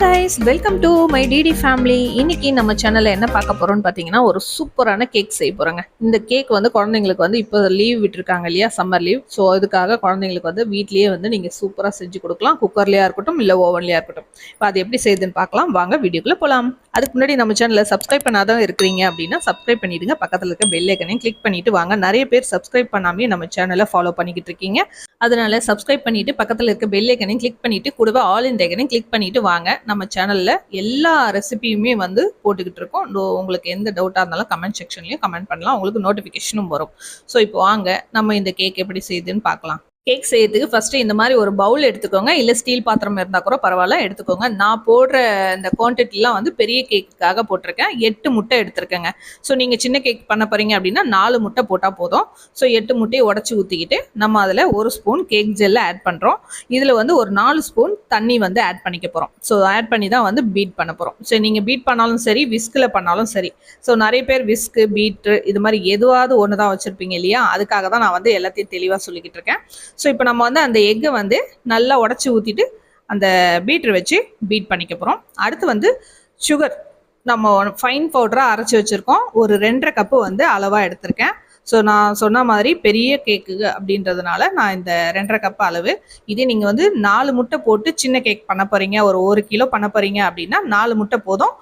Plata. Guys welcome to my DD family இன்னைக்கு நம்ம சேனல்ல என்ன பார்க்க போறோம்னு பார்த்தீங்கன்னா ஒரு சூப்பரான கேக் செய்ய போறோங்க. இந்த கேக் வந்து குழந்தைங்களுக்கு வந்து இப்போ லீவ் விட்டுருக்காங்க இல்லையா? சம்மர் லீவ் ஸோ அதுக்காக குழந்தைங்களுக்கு வந்து வீட்லயே வந்து நீங்க சூப்பராக செஞ்சு கொடுக்கலாம். குக்கர்லயா இருக்கட்டும் இல்லை ஓவன்லயா இருக்கட்டும். இப்போ அது எப்படி செய்யுதுன்னு பார்க்கலாம். வாங்க வீடியோக்குள்ள போகலாம் அதுக்கு முன்னாடி நம்ம சேனலில் சப்ஸ்கிரைப் பண்ணாதான் இருக்கிறீங்க அப்படின்னா சப்ஸ்கிரைப் பண்ணிடுங்க. பக்கத்தில் இருக்க பெல்லைக்கனையும் கிளிக் பண்ணிட்டு வாங்க. நிறைய பேர் சப்ஸ்கிரைப் பண்ணாமே நம்ம சேனலை ஃபாலோ பண்ணிக்கிட்டு இருக்கீங்க. அதனால சப்ஸ்கிரைப் பண்ணிட்டு பக்கத்தில் இருக்க பெல்லைக்கனையும் கிளிக் பண்ணிட்டு கூடவே ஆல் இன் கிளிக் பண்ணிட்டு வாங்க. நம்ம நம்ம சேனலில் எல்லா ரெசிபியுமே வந்து போட்டுக்கிட்டு இருக்கோம் உங்களுக்கு எந்த டவுட்டாக இருந்தாலும் கமெண்ட் செக்ஷன்லயும் கமெண்ட் பண்ணலாம். உங்களுக்கு நோட்டிஃபிகேஷனும் வரும். ஸோ இப்போ வாங்க நம்ம இந்த கேக் எப்படி செய்யுதுன்னு பார்க்கலாம். கேக் செய்யறதுக்கு ஃபர்ஸ்ட் இந்த மாதிரி ஒரு பவுல் எடுத்துக்கோங்க. இல்லை ஸ்டீல் பாத்திரம் இருந்தால் கூட பரவாயில்ல எடுத்துக்கோங்க. நான் போடுற இந்த குவான்டிட்டிலாம் வந்து பெரிய கேக்குக்காக போட்டிருக்கேன். எட்டு முட்டை எடுத்திருக்கேங்க. ஸோ நீங்கள் சின்ன கேக் பண்ண போறீங்க அப்படின்னா நாலு முட்டை போட்டால் போதும். ஸோ எட்டு முட்டையை உடச்சி ஊற்றிக்கிட்டு நம்ம அதில் ஒரு ஸ்பூன் கேக் ஜெல்லை ஆட் பண்ணுறோம் இதில் வந்து ஒரு நாலு ஸ்பூன் தண்ணி வந்து ஆட் பண்ணிக்க போகிறோம் ஸோ ஆட் பண்ணி தான் வந்து பீட் பண்ண போகிறோம் ஸோ நீங்கள் பீட் பண்ணாலும் சரி விஸ்கில் பண்ணாலும் சரி. ஸோ நிறைய பேர் விஸ்கு பீட்ரு இது மாதிரி எதுவாவது ஒன்று தான் வச்சுருப்பீங்க இல்லையா? அதுக்காக தான் நான் வந்து எல்லாத்தையும் தெளிவாக சொல்லிக்கிட்டு இருக்கேன். ஸோ இப்போ நம்ம வந்து அந்த எக்கை வந்து நல்லா உடச்சி ஊற்றிட்டு அந்த பீட்ரு வச்சு பீட் பண்ணிக்க போகிறோம் அடுத்து வந்து சுகர் நம்ம ஃபைன் பவுடராக அரைச்சி வச்சுருக்கோம். ஒரு ரெண்டரை கப்பு வந்து அளவாக எடுத்திருக்கேன். ஸோ நான் சொன்ன மாதிரி பெரிய கேக்கு அப்படின்றதுனால நான் இந்த ரெண்டரை கப் அளவு. இதே நீங்கள் வந்து நாலு முட்டை போட்டு சின்ன கேக் பண்ண போகிறீங்க ஒரு ஒரு கிலோ பண்ண போகிறீங்க அப்படின்னா நாலு முட்டை போதும்.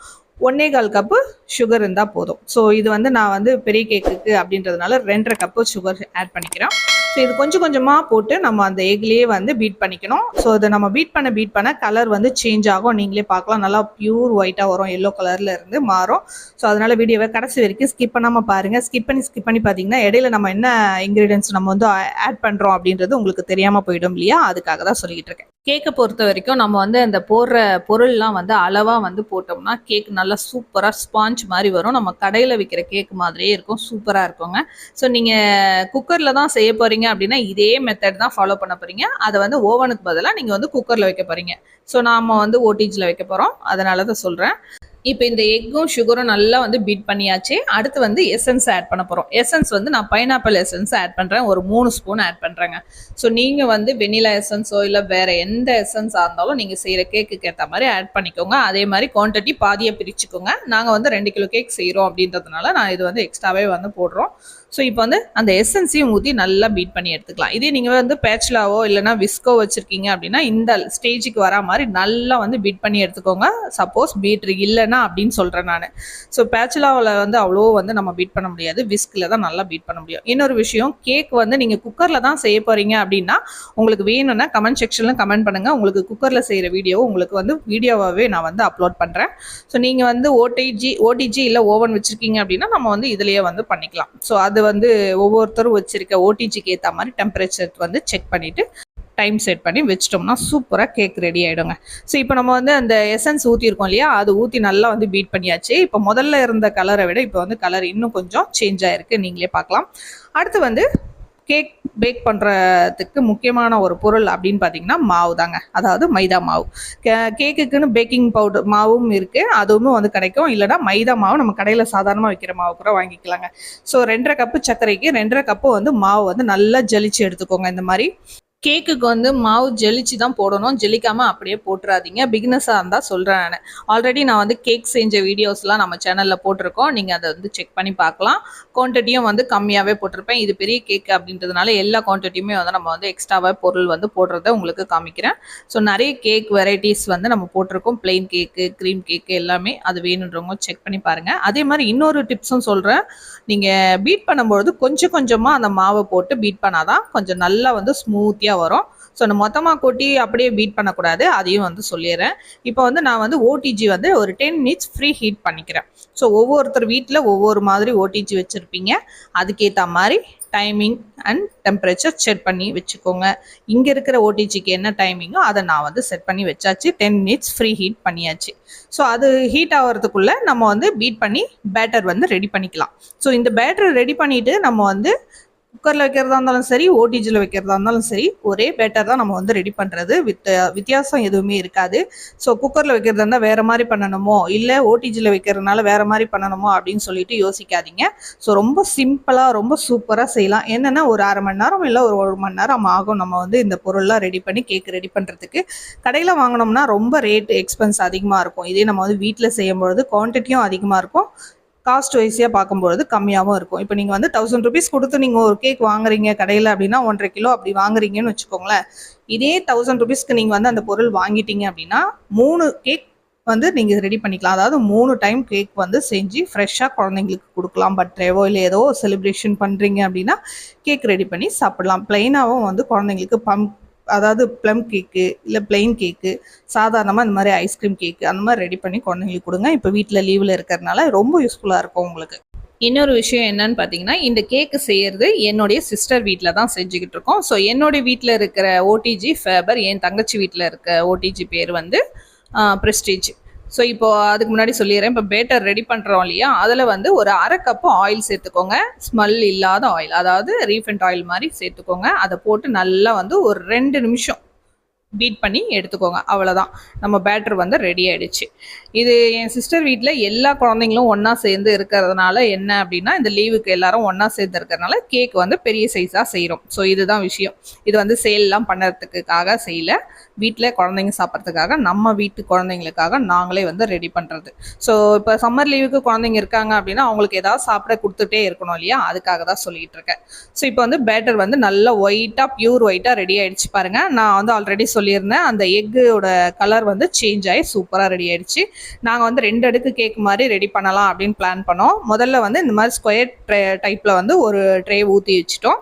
ஒன்னே கால் கப்பு சுகர் இருந்தால் போதும். ஸோ இது வந்து நான் வந்து பெரிய கேக்குக்கு அப்படின்றதுனால ரெண்டரை கப்பு சுகர் ஆட் பண்ணிக்கிறேன். ஸோ இது கொஞ்சம் கொஞ்சமாக போட்டு நம்ம அந்த எக்லேயே வந்து பீட் பண்ணிக்கணும். ஸோ இதை நம்ம பீட் பண்ண பீட் பண்ண கலர் வந்து சேஞ்ச் ஆகும். நீங்களே பார்க்கலாம். நல்லா பியூர் ஒயிட்டாக வரும். எல்லோ கலரில் இருந்து மாறும். ஸோ அதனால் வீடியோவை கடைசி வரைக்கும் ஸ்கிப் பண்ணாமல் பாருங்கள் ஸ்கிப் பண்ணி ஸ்கிப் பண்ணி பார்த்தீங்கன்னா இடையில நம்ம என்ன இன்க்ரீடியன்ஸ் நம்ம வந்து ஆட் பண்ணுறோம் அப்படின்றது உங்களுக்கு தெரியாமல் போயிடும் இல்லையா? அதுக்காக தான் சொல்லிக்கிட்டு இருக்கேன். கேக்கை பொறுத்த வரைக்கும் நம்ம வந்து அந்த போடுற பொருள்லாம் வந்து அளவாக வந்து போட்டோம்னா கேக் நல்லா சூப்பராக ஸ்பாஞ்ச் மாதிரி வரும். நம்ம கடையில் விற்கிற கேக் மாதிரியே இருக்கும். சூப்பராக இருக்குங்க. ஸோ நீங்கள் குக்கரில் தான் செய்ய போகிறீங்க அப்படின்னா இதே மெத்தட் தான் ஃபாலோ பண்ண போகிறீங்க அதை வந்து ஓவனுக்கு பதிலாக நீங்கள் வந்து குக்கரில் வைக்க போகிறீங்க ஸோ நாம் வந்து ஓடிஜியில் வைக்க போகிறோம் அதனால தான் சொல்கிறேன் இப்போ இந்த எக்கும் சுகரும் நல்லா வந்து பீட் பண்ணியாச்சு. அடுத்து வந்து எசன்ஸ் ஆட் பண்ண போகிறோம் எசன்ஸ் வந்து நான் பைனாப்பிள் எசன்ஸ் ஆட் பண்ணுறேன் ஒரு மூணு ஸ்பூன் ஆட் பண்ணுறேங்க ஸோ நீங்கள் வந்து வெனிலா எசன்ஸோ இல்லை வேற எந்த எசன்ஸாக இருந்தாலும் நீங்கள் செய்கிற கேக்குக்கு ஏற்ற மாதிரி ஆட் பண்ணிக்கோங்க. அதே மாதிரி குவான்டிட்டி பாதியை பிரிச்சுக்கோங்க. நாங்கள் வந்து ரெண்டு கிலோ கேக் செய்கிறோம் அப்படின்றதுனால நான் இது வந்து எக்ஸ்ட்ராவே வந்து போடுறோம். ஸோ இப்போ வந்து அந்த எசன்ஸையும் ஊற்றி நல்லா பீட் பண்ணி எடுத்துக்கலாம். இதே நீங்கள் வந்து பேச்சுலாவோ இல்லைனா விஸ்கோ வச்சுருக்கீங்க அப்படின்னா இந்த ஸ்டேஜுக்கு வரா மாதிரி நல்லா வந்து பீட் பண்ணி எடுத்துக்கோங்க. சப்போஸ் பீட்ரு இல்லைன்னா அப்படின்னு சொல்கிறேன் நான். ஸோ பேச்சுலாவில் வந்து அவ்வளோ வந்து நம்ம பீட் பண்ண முடியாது. விஸ்கில் தான் நல்லா பீட் பண்ண முடியும். இன்னொரு விஷயம் கேக் வந்து நீங்கள் குக்கரில் தான் செய்ய போகிறீங்க அப்படின்னா உங்களுக்கு வேணும்னா கமெண்ட் செக்ஷனில் கமெண்ட் பண்ணுங்கள் உங்களுக்கு குக்கரில் செய்கிற வீடியோ உங்களுக்கு வந்து வீடியோவாகவே நான் வந்து அப்லோட் பண்ணுறேன் ஸோ நீங்கள் வந்து ஓடிஜி ஓடிஜி இல்லை ஓவன் வச்சுருக்கீங்க அப்படின்னா நம்ம வந்து இதுலேயே வந்து பண்ணிக்கலாம். ஸோ அது வந்து ஒவ்வொருத்தரும் வச்சிருக்க ஓடிஜிக்கு ஏற்ற மாதிரி டெம்பரேச்சர் வந்து செக் பண்ணிவிட்டு டைம் செட் பண்ணி வச்சிட்டோம்னா சூப்பராக கேக் ரெடி ஆகிடுங்க ஸோ இப்போ நம்ம வந்து அந்த எசன்ஸ் ஊற்றிருக்கோம் இல்லையா? அது ஊற்றி நல்லா வந்து பீட் பண்ணியாச்சு. இப்போ முதல்ல இருந்த கலரை விட இப்போ வந்து கலர் இன்னும் கொஞ்சம் சேஞ்ச் ஆகிருக்கு நீங்களே பார்க்கலாம். அடுத்து வந்து கேக் பேக் பண்ணுறதுக்கு முக்கியமான ஒரு பொருள் அப்படின்னு பார்த்தீங்கன்னா மாவு தாங்க. அதாவது மைதா மாவு. கே- கேக்குக்குன்னு பேக்கிங் பவுடர் மாவும் இருக்குது அதுவும் வந்து கிடைக்கும். இல்லைனா மைதா மாவு நம்ம கடையில் சாதாரணமாக வைக்கிற மாவு கூட வாங்கிக்கலாங்க. ஸோ ரெண்டரை கப்பு சர்க்கரைக்கு ரெண்டரை கப்பு வந்து மாவு வந்து நல்லா ஜலிச்சு எடுத்துக்கோங்க. இந்த மாதிரி கேக்குக்கு வந்து மாவு ஜெலிச்சு தான் போடணும். ஜெலிக்காமல் அப்படியே போட்டுறாதீங்க. பிகினஸாக இருந்தால் சொல்கிறேன் நான். ஆல்ரெடி நான் வந்து கேக் செஞ்ச வீடியோஸ்லாம் நம்ம சேனலில் போட்டிருக்கோம். நீங்கள் அதை வந்து செக் பண்ணி பார்க்கலாம். குவான்டிட்டியும் வந்து கம்மியாகவே போட்டிருப்பேன். இது பெரிய கேக் அப்படின்றதுனால எல்லா குவான்டிட்டியுமே வந்து நம்ம வந்து எக்ஸ்ட்ராவாக பொருள் வந்து போடுறத உங்களுக்கு காமிக்கிறேன். ஸோ நிறைய கேக் வெரைட்டிஸ் வந்து நம்ம போட்டிருக்கோம். பிளெயின் கேக்கு க்ரீம் கேக்கு எல்லாமே அது வேணுன்றவங்க செக் பண்ணி பாருங்கள் அதே மாதிரி இன்னொரு டிப்ஸும் சொல்கிறேன் நீங்கள் பீட் பண்ணும்பொழுது கொஞ்சம் கொஞ்சமாக அந்த மாவை போட்டு பீட் பண்ணாதான் கொஞ்சம் நல்லா வந்து ஸ்மூத்தியாக வரும். ஸோ நம்ம மொத்தமாக கொட்டி அப்படியே பீட் பண்ணக்கூடாது. அதையும் வந்து சொல்லிடுறேன். இப்போ வந்து நான் வந்து ஓடிஜி வந்து ஒரு டென் மினிட்ஸ் ஃப்ரீ ஹீட் பண்ணிக்கிறேன். ஸோ ஒவ்வொருத்தர் வீட்டில் ஒவ்வொரு மாதிரி ஓடிஜி வச்சுருப்பீங்க. அதுக்கேற்ற மாதிரி டைமிங் அண்ட் டெம்பரேச்சர் செட் பண்ணி வச்சுக்கோங்க. இங்கே இருக்கிற ஓடிஜிக்கு என்ன டைமிங்கோ அதை நான் வந்து செட் பண்ணி வச்சாச்சு. டென் மினிட்ஸ் ஃப்ரீ ஹீட் பண்ணியாச்சு. ஸோ அது ஹீட் ஆகிறதுக்குள்ளே நம்ம வந்து பீட் பண்ணி பேட்டர் வந்து ரெடி பண்ணிக்கலாம். ஸோ இந்த பேட்டர் ரெடி பண்ணிவிட்டு நம்ம வந்து குக்கரில் வைக்கிறதா இருந்தாலும் சரி ஓடிஜியில் வைக்கிறதா இருந்தாலும் சரி ஒரே பேட்டர் தான் நம்ம வந்து ரெடி பண்ணுறது வித் வித்தியாசம் எதுவுமே இருக்காது. ஸோ குக்கரில் வைக்கிறதா இருந்தால் வேறு மாதிரி பண்ணணுமோ? இல்லை ஓடிஜியில் வைக்கிறதுனால வேறு மாதிரி பண்ணணுமோ? அப்படின்னு சொல்லிட்டு யோசிக்காதீங்க. ஸோ ரொம்ப சிம்பிளாக ரொம்ப சூப்பராக செய்யலாம். என்னென்னா ஒரு அரை மணி நேரம் இல்லை ஒரு ஒரு மணி நேரம் ஆகும் நம்ம வந்து இந்த பொருள்லாம் ரெடி பண்ணி கேக் ரெடி பண்ணுறதுக்கு கடையில் வாங்கினோம்னா ரொம்ப ரேட் எக்ஸ்பென்ஸ் அதிகமாக இருக்கும். இதே நம்ம வந்து வீட்டில் செய்யும்பொழுது குவான்டிட்டியும் அதிகமாக இருக்கும். காஸ்ட் வைஸியாக பார்க்கும்பொழுது கம்மியாகவும் இருக்கும். இப்போ நீங்கள் வந்து தௌசண்ட் ருபீஸ் கொடுத்து நீங்கள் ஒரு கேக் வாங்குறீங்க கடையில் அப்படின்னா ஒன்றரை கிலோ அப்படி வாங்குறீங்கன்னு வச்சுக்கோங்களேன். இதே தௌசண்ட் ருபீஸ்க்கு நீங்கள் வந்து அந்த பொருள் வாங்கிட்டீங்க அப்படின்னா மூணு கேக் வந்து நீங்கள் ரெடி பண்ணிக்கலாம். அதாவது மூணு டைம் கேக் வந்து செஞ்சு ஃப்ரெஷ்ஷாக குழந்தைங்களுக்கு கொடுக்கலாம். பர்த்டேவோ இல்லை ஏதோ செலிப்ரேஷன் பண்ணுறீங்க அப்படின்னா கேக் ரெடி பண்ணி சாப்பிடலாம். ப்ளைனாகவும் வந்து குழந்தைங்களுக்கு பம்ப் அதாவது ப்ளம் கேக்கு இல்லை பிளெயின் கேக்கு சாதாரணமாக இந்த மாதிரி ஐஸ்கிரீம் கேக்கு அந்த மாதிரி ரெடி பண்ணி குழந்தைங்களுக்கு கொடுங்க. இப்போ வீட்டில் லீவில் இருக்கிறதுனால ரொம்ப யூஸ்ஃபுல்லாக இருக்கும் உங்களுக்கு. இன்னொரு விஷயம் என்னன்னு பார்த்தீங்கன்னா இந்த கேக்கு செய்யறது என்னுடைய சிஸ்டர் வீட்டில் தான் செஞ்சுக்கிட்டு இருக்கோம். ஸோ என்னுடைய வீட்டில் இருக்கிற ஓடிஜி ஃபேபர் என் தங்கச்சி வீட்டில் இருக்க ஓடிஜி பேர் வந்து ப்ரெஸ்டீஜ் ஸோ இப்போ அதுக்கு முன்னாடி சொல்லிடுறேன். இப்போ பேட்டர் ரெடி பண்ணுறோம் இல்லையா? அதில் வந்து ஒரு அரை கப்பு ஆயில் சேர்த்துக்கோங்க. ஸ்மெல் இல்லாத ஆயில் அதாவது ரீஃபண்ட் ஆயில் மாதிரி சேர்த்துக்கோங்க. அதை போட்டு நல்லா வந்து ஒரு ரெண்டு நிமிஷம் பீட் பண்ணி எடுத்துக்கோங்க. அவ்வளோதான் நம்ம பேட்டர் வந்து ரெடி ஆயிடுச்சு. இது என் சிஸ்டர் வீட்டில் எல்லா குழந்தைங்களும் ஒன்றா சேர்ந்து இருக்கிறதுனால என்ன அப்படின்னா இந்த லீவுக்கு எல்லாரும் ஒன்றா சேர்ந்து இருக்கிறதுனால கேக் வந்து பெரிய சைஸாக செய்கிறோம் ஸோ இதுதான் விஷயம். இது வந்து சேல்லாம் பண்ணுறதுக்காக செய்யல. வீட்டில் குழந்தைங்க சாப்பிட்றதுக்காக நம்ம வீட்டு குழந்தைங்களுக்காக நாங்களே வந்து ரெடி பண்ணுறது ஸோ இப்போ சம்மர் லீவுக்கு குழந்தைங்க இருக்காங்க அப்படின்னா அவங்களுக்கு ஏதாவது சாப்பிட கொடுத்துட்டே இருக்கணும் இல்லையா? அதுக்காக தான் சொல்லிகிட்டு இருக்கேன். ஸோ இப்போ வந்து பேட்டர் வந்து நல்லா ஒயிட்டாக ப்யூர் ஒயிட்டாக ரெடி ஆகிடுச்சு பாருங்கள் நான் வந்து ஆல்ரெடி சொல்லியிருந்தேன். அந்த எக்கோட கலர் வந்து சேஞ்ச் ஆகி சூப்பராக ரெடி ஆயிடுச்சு. நாங்கள் வந்து ரெண்டு அடுக்கு கேக் மாதிரி ரெடி பண்ணலாம் அப்படின்னு பிளான் பண்ணோம். முதல்ல வந்து இந்த மாதிரி ஸ்கொயர் ட்ரே டைப்பில் வந்து ஒரு ட்ரே ஊற்றி வச்சுட்டோம்.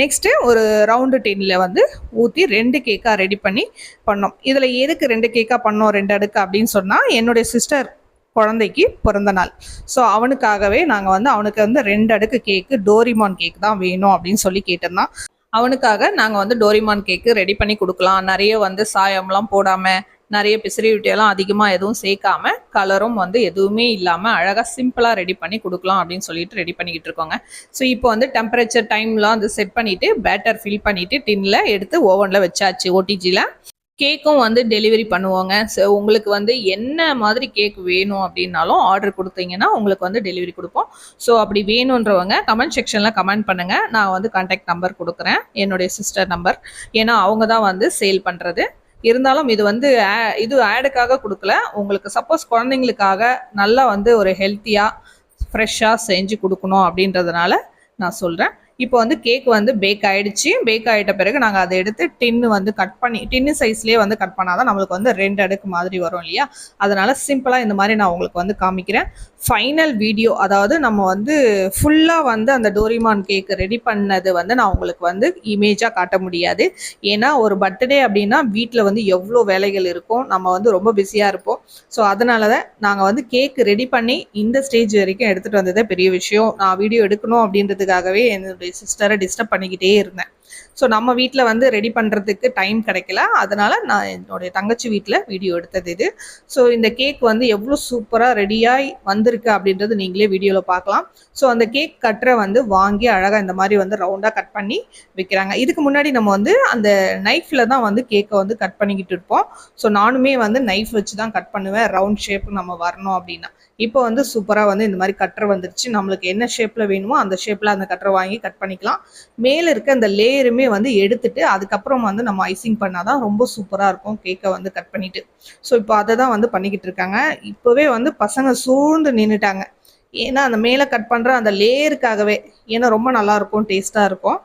நெக்ஸ்ட்டு ஒரு ரவுண்டு டின்னில் வந்து ஊற்றி ரெண்டு கேக்காக ரெடி பண்ணி பண்ணோம். இதில் எதுக்கு ரெண்டு கேக்காக பண்ணோம் ரெண்டு அடுக்கு அப்படின்னு சொன்னால் என்னுடைய சிஸ்டர் குழந்தைக்கு பிறந்த நாள். ஸோ அவனுக்காகவே நாங்கள் வந்து அவனுக்கு வந்து ரெண்டு அடுக்கு கேக்கு டோரிமான் கேக் தான் வேணும் அப்படின்னு சொல்லி கேட்டிருந்தான். அவனுக்காக நாங்கள் வந்து டோரிமான் கேக்கு ரெடி பண்ணி கொடுக்கலாம். நிறைய வந்து சாயம்லாம் போடாமல் நிறைய பிசிறிவிட்டியெல்லாம் அதிகமாக எதுவும் சேர்க்காம கலரும் வந்து எதுவுமே இல்லாமல் அழகாக சிம்பிளாக ரெடி பண்ணி கொடுக்கலாம் அப்படின்னு சொல்லிட்டு ரெடி பண்ணிக்கிட்டு இருக்கோங்க. ஸோ இப்போ வந்து டெம்பரேச்சர் டைம்லாம் வந்து செட் பண்ணிவிட்டு பேட்டர் ஃபில் பண்ணிவிட்டு டின்னில் எடுத்து ஓவனில் வச்சாச்சு ஓடிஜியில் கேக்கும் வந்து டெலிவரி பண்ணுவோங்க. ஸோ உங்களுக்கு வந்து என்ன மாதிரி கேக் வேணும் அப்படின்னாலும் ஆர்டர் கொடுத்தீங்கன்னா உங்களுக்கு வந்து டெலிவரி கொடுப்போம். ஸோ அப்படி வேணுன்றவங்க கமெண்ட் செக்ஷனில் கமெண்ட் பண்ணுங்கள் நான் வந்து கான்டாக்ட் நம்பர் கொடுக்குறேன். என்னுடைய சிஸ்டர் நம்பர் ஏன்னா அவங்க தான் வந்து சேல் பண்ணுறது இருந்தாலும் இது வந்து இது ஆடுக்காக கொடுக்கல. உங்களுக்கு சப்போஸ் குழந்தைங்களுக்காக நல்லா வந்து ஒரு ஹெல்த்தியாக ஃப்ரெஷ்ஷாக செஞ்சு கொடுக்கணும் அப்படின்றதுனால நான் சொல்கிறேன் இப்போ வந்து கேக் வந்து பேக் ஆயிடுச்சு. பேக் ஆகிட்ட பிறகு நாங்கள் அதை எடுத்து டின்னு வந்து கட் பண்ணி டின்னு சைஸ்லேயே வந்து கட் பண்ணாதான் நம்மளுக்கு வந்து ரெண்டு அடுக்கு மாதிரி வரும் இல்லையா? அதனால சிம்பிளாக இந்த மாதிரி நான் உங்களுக்கு வந்து காமிக்கிறேன். ஃபைனல் வீடியோ அதாவது நம்ம வந்து ஃபுல்லாக வந்து அந்த டோரிமான் கேக் ரெடி பண்ணது வந்து நான் உங்களுக்கு வந்து இமேஜாக காட்ட முடியாது. ஏன்னா ஒரு பர்த்டே அப்படின்னா வீட்டில் வந்து எவ்வளோ வேலைகள் இருக்கும். நம்ம வந்து ரொம்ப பிஸியாக இருப்போம். ஸோ அதனால தான் நாங்கள் வந்து கேக் ரெடி பண்ணி இந்த ஸ்டேஜ் வரைக்கும் எடுத்துகிட்டு வந்ததே பெரிய விஷயம். நான் வீடியோ எடுக்கணும் அப்படின்றதுக்காகவே என்னுடைய சிஸ்டரை டிஸ்டர்ப் பண்ணிக்கிட்டே இருந்தேன். ஸோ நம்ம வீட்டில் வந்து ரெடி பண்ணுறதுக்கு டைம் கிடைக்கல. அதனால் நான் என்னுடைய தங்கச்சி வீட்டில் வீடியோ எடுத்தது இது. ஸோ இந்த கேக் வந்து எவ்வளோ சூப்பராக ரெடியாகி வந்திருக்கு அப்படின்றது நீங்களே வீடியோவில் பார்க்கலாம். ஸோ அந்த கேக் கட்டரை வந்து வாங்கி அழகாக இந்த மாதிரி வந்து ரவுண்டாக கட் பண்ணி வைக்கிறாங்க. இதுக்கு முன்னாடி நம்ம வந்து அந்த நைஃப்பில் தான் வந்து கேக்கை வந்து கட் பண்ணிக்கிட்டு இருப்போம். ஸோ நானுமே வந்து நைஃப் வச்சு தான் கட் பண்ணுவேன். ரவுண்ட் ஷேப் நம்ம வரணும் அப்படின்னா. இப்போ வந்து சூப்பராக வந்து இந்த மாதிரி கட்டர் வந்துருச்சு. நம்மளுக்கு என்ன ஷேப்பில் வேணுமோ அந்த ஷேப்பில் அந்த கட்டரை வாங்கி கட் பண்ணிக்கலாம். மேலே இருக்க அந்த லேயருமே வந்து எடுத்துட்டு அதுக்கப்புறம் வந்து நம்ம ஐசிங் பண்ணால் தான் ரொம்ப சூப்பராக இருக்கும். கேக்கை வந்து கட் பண்ணிட்டு. ஸோ இப்போ அதை தான் வந்து பண்ணிக்கிட்டு இருக்காங்க. இப்போவே வந்து பசங்க சூழ்ந்து நின்றுட்டாங்க ஏன்னா அந்த மேலே கட் பண்ணுற அந்த லேயருக்காகவே ஏன்னா ரொம்ப நல்லாயிருக்கும் டேஸ்ட்டாக இருக்கும்.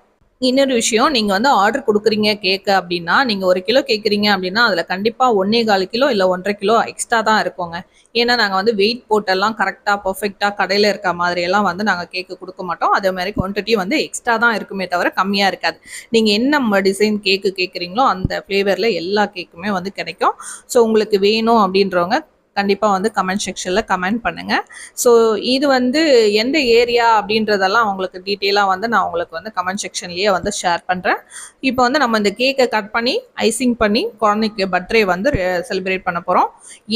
இன்னொரு விஷயம் நீங்கள் வந்து ஆர்டர் கொடுக்குறீங்க கேக்கு அப்படின்னா நீங்கள் ஒரு கிலோ கேட்குறீங்க அப்படின்னா அதில் கண்டிப்பாக ஒன்றே கால் கிலோ இல்லை ஒன்றரை கிலோ எக்ஸ்ட்ரா தான் இருக்குங்க. ஏன்னா நாங்கள் வந்து வெயிட் போட்டெல்லாம் கரெக்டாக பர்ஃபெக்டாக கடையில் இருக்க மாதிரியெல்லாம் வந்து நாங்கள் கேக்கு கொடுக்க மாட்டோம். அதே மாதிரி குவான்டிட்டி வந்து எக்ஸ்ட்ரா தான் இருக்குமே தவிர கம்மியாக இருக்காது. நீங்கள் என்ன டிசைன் கேக்கு கேட்குறீங்களோ அந்த ஃப்ளேவரில் எல்லா கேக்குமே வந்து கிடைக்கும். ஸோ உங்களுக்கு வேணும் அப்படின்றவங்க கண்டிப்பாக வந்து கமெண்ட் செக்ஷனில் கமெண்ட் பண்ணுங்கள் ஸோ இது வந்து எந்த ஏரியா அப்படின்றதெல்லாம் உங்களுக்கு டீட்டெயிலாக வந்து நான் உங்களுக்கு வந்து கமெண்ட் செக்ஷன்லேயே வந்து ஷேர் பண்ணுறேன் இப்போ வந்து நம்ம இந்த கேக்கை கட் பண்ணி ஐசிங் பண்ணி குழந்தைக்கு பர்த்டே வந்து செலிப்ரேட் பண்ண போகிறோம்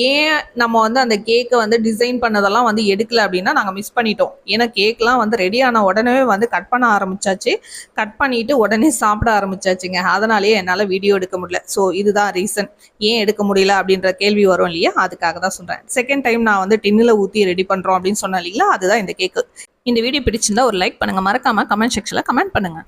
ஏன் நம்ம வந்து அந்த கேக்கை வந்து டிசைன் பண்ணதெல்லாம் வந்து எடுக்கல அப்படின்னா நாங்கள் மிஸ் பண்ணிட்டோம். ஏன்னா கேக்லாம் வந்து ரெடி ஆன உடனே வந்து கட் பண்ண ஆரம்பிச்சாச்சு. கட் பண்ணிட்டு உடனே சாப்பிட ஆரம்பிச்சாச்சுங்க. அதனாலேயே என்னால் வீடியோ எடுக்க முடியல. ஸோ இதுதான் ரீசன் ஏன் எடுக்க முடியல அப்படின்ற கேள்வி வரும் இல்லையா? அதுக்காக தான் சொல்கிறேன் செகண்ட் டைம் நான் வந்து டின்னில் ஊற்றி ரெடி பண்ணுறோம் அப்படின்னு சொன்னேன் இல்லைங்களா? அதுதான் இந்த கேக்கு இந்த வீடியோ பிடிச்சிருந்தா ஒரு லைக் பண்ணுங்கள் மறக்காமல் கமெண்ட் செக்ஷனில் கமெண்ட் பண்ணுங்கள்